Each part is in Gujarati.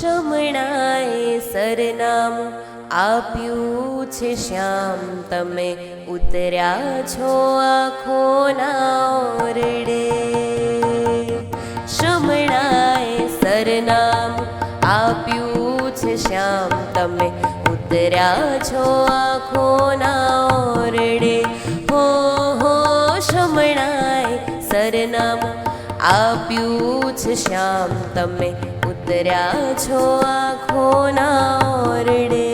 શમણાએ સરનામું આપ્યું છે શ્યામ. તમે ઉતર્યા છો આખોના ઓરડે. શમણાએ સરનામું આપ્યું છે શ્યામ. તમે ઉતર્યા છો આખોના ઓરડે. હો હો શમણાએ સરનામું આપ્યું છે શ્યામ. તમે ઉતર્યા છો આખોના ઓરડે.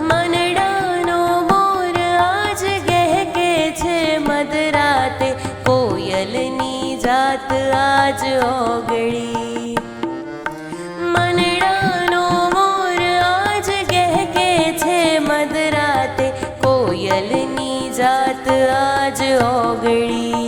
મનડાનો મોર આજ ગહેકે છે, મધરાતે કોયલની જાત આજ ઓગળી. મનડાનો મોર આજ ગહેકે છે, મધરાતે કોયલની જાત આજ ઓગળી.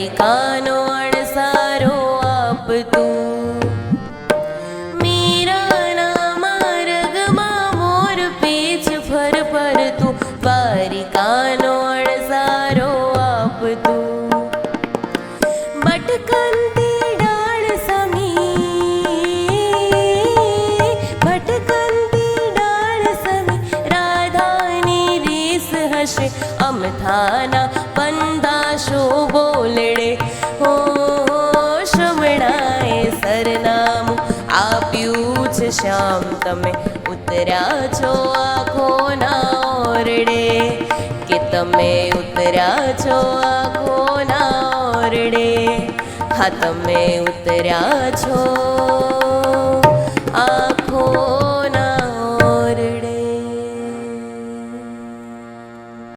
દ્વારિકાનો અણસારો આપતું મીરાના માર્ગમાં મોર પીછ ફર અમથાના પંદાશો બોલડે હો શમણાએ સરનામું આપ્યું છે શ્યામ તમે ઉતર્યા છો આખોના ઓરડે કે તમે ઉતર્યા છો આખોના ઓરડે હા તમે ઉતર્યા છો